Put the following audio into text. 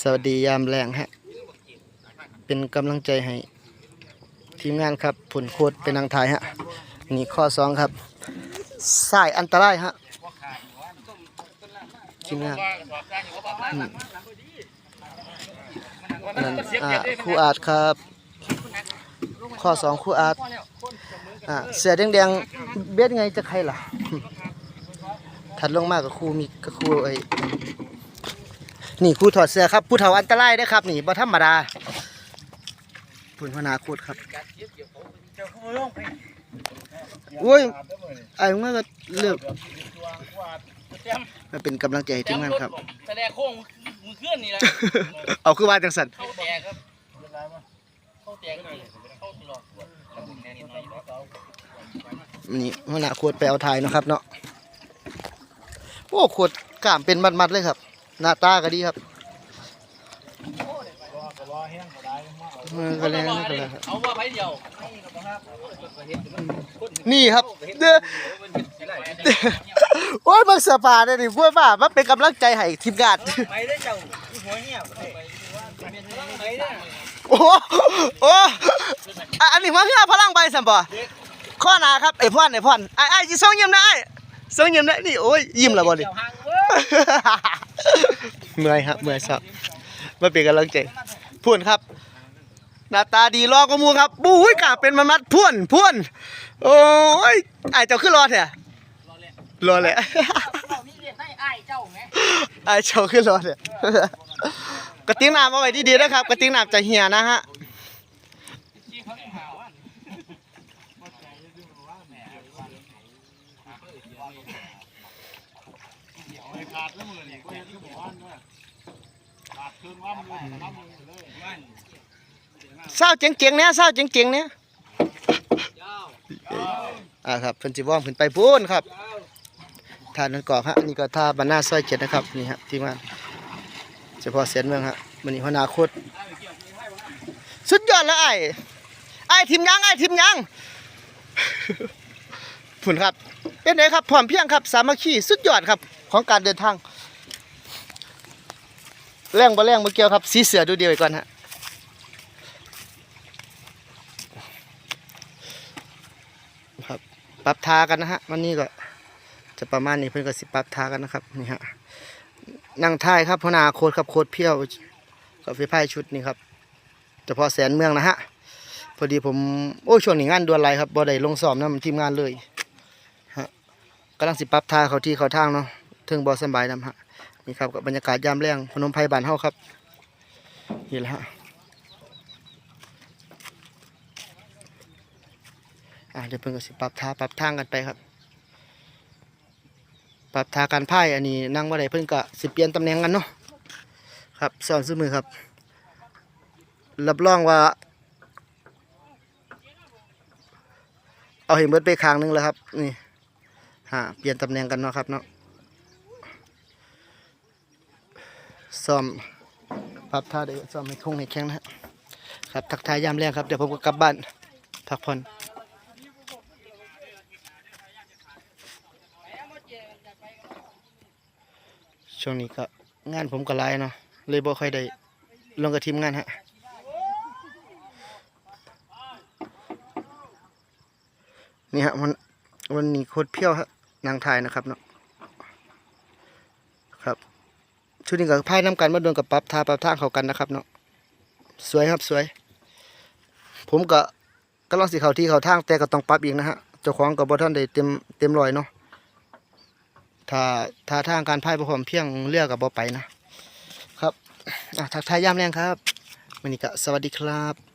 สวัสดียามแรงฮะ เป็นกำลังใจให้ ทีมงานครับผลโคตรเป็นนางทายฮะ นี่ข้อสองครับสายอันตรายฮะทีมงานอืมนั่นอ่าครูอาร์ตครับ ข้อสองครูอาร์ตอ่าเสือแดงๆเบ็ดไงจะใครล่ะ ถัดลงมากับครูมีกับครูไอ้ นี่ครูถอดเสื้อครับผู้เฒ่าอันตรายเด้อครับ นี่บ่ธรรมดาพุ่นพนาโคตรครับโอ้ยไอ้มันก็เลือกมาเป็นกำลังใจให้ทีมงานครับแสดงโค้งมือเคลื่อนนี่แหละเอาคือว่าจังสันเข้าแตกครับเข้าแตกก็ดีเข้าตลอดปวดแล้วมึงแน่นิดหน่อยเนาะนี่พนาโคตรไปเอาถ่ายเนาะครับเนาะโอ้โคตรกล้ามเป็นมัดๆเลยครับ หน้าตาก็ดีครับเออก็แล้วก็แล้วครับเอาว่าไปเดียวนี่ครับเด้อโอ้ยบิ่งเสือผ้าเนี่ยนี่พวกว่ามันเป็นกำลังใจให้ทีมงานไปได้เจ้าหัวเงี้ยไปได้โอ้โหโอ้อันนี้มาเพื่อพลังใบสัมบ่ข้อหนาครับไอพ่อนไอพ่อนไอ้ไอ้สิส่งยิ้มนะไอ้ส่งยิ้มนะนี่โอ้ยยิ้มแล้วบ่ดิ เมื่อยครับเมื่อยสับมาเป็นกำลังใจพ่วนครับ หน้าตาดีรอก็มูครับบู้ยกาเป็นมันมัดพ่วนพ่วนโอ้ยไอ้เจ้าขึ้นรอเถอะรอแหละเรามีเรียนให้อ้เจ้าไงไอ้เจ้าขึ้นรอเถอะกระติ้งน้ำเอาไว้ดีๆนะครับ กระติ้งน้ำจะเหี่ยนะฮะ ไปขาดแล้วมือนี่ก็เห็นที่เขาหาว่าเศร้าเจ๋งๆเนี่ยเศร้าเจ๋งๆเนี่ยอ่าครับเพิ่นสิว่องเพิ่นไปพูนครับท่านนั่นกอกฮะนี่ก็ท่าบรรณาซอยเจ็ดนะครับนี่ฮะที่มาเฉพาะเสียนเมืองฮะมันนี่หัวนาคตสุดยอดแล้วไอ้ไอ้ทีมยังไอ้ทีมยัง ผุนครับเป็นไงครับพร้อมเพียงครับ สามัคคีสุดยอดครับของการเดินทางแรงบ่แรงบ่เกี่ยวครับ สีเสือดูเดียวไว้ก่อนฮะครับปรับทากันนะฮะวันนี้ก็จะประมาณนี้เพื่อนก็สิปรับทากันนะครับนี่ฮะนั่งท้ายครับพนาโคตรครับโคตรเพี้ยวกับไฟพายชุดนี่ครับเฉพาะแสนเมืองนะฮะพอดีผมโอ้ช่วงนี้งานด่วนไรครับบ่ได้ลงซ้อมนํทีมงานเลย กำลังสิปรับท่าเขาที่เขาทางเนาะถึงบ่สบายนํฮะนี่ครับกับบรรยากาศยามแรงพนมไพรบานเฮาครับนี่แหละฮะอะเดี๋ยวเพิ่นก็สิปรับท่าปรับทางกันไปครับ ปรับท่าการพ่ายอันนี้นั่งว่าไดเพิ่นก็สิเปลี่ยนตำแหน่งกันเนาะครับสอนซื้อมือครับ รับรองว่า เอาเห็นเบิดไปข้างหนึงแล้วครับ นี่ ฮะเปลี่ยนตำแหน่งกันเนาะครับเนาะซ้อมปรับท่าเดี๋ยวซ้อมให้คงให้แข็งนะครับทักทายยามแรงครับเดี๋ยวผมก็กลับบ้านพักผ่อนช่วงนี้ก็งานผมก็หลายเนาะเลยบ่ค่อยได้ลงกับทีมงานฮะนี่ฮะวันวันนี้โคตรเพี้ยวฮะ นางถ่ายนะครับเนาะครับชุดนี้กับพายน้ำกันมาโดนกับปรับทาปรับทางเขากันนะครับเนาะสวยครับสวย ผมก็กำลังสิเขาที่เขาทางแต่ก็ต้องปรับอีกนะฮะเจ้าของกับบ่ท่านได้เต็มเต็มรอยเนาะถ้าถ้าทางการพ่ายประความเพียงเลือกกับบ่ไปนะครับอะทักทายย่ามแรงครับวันนี้ก็สวัสดีครับ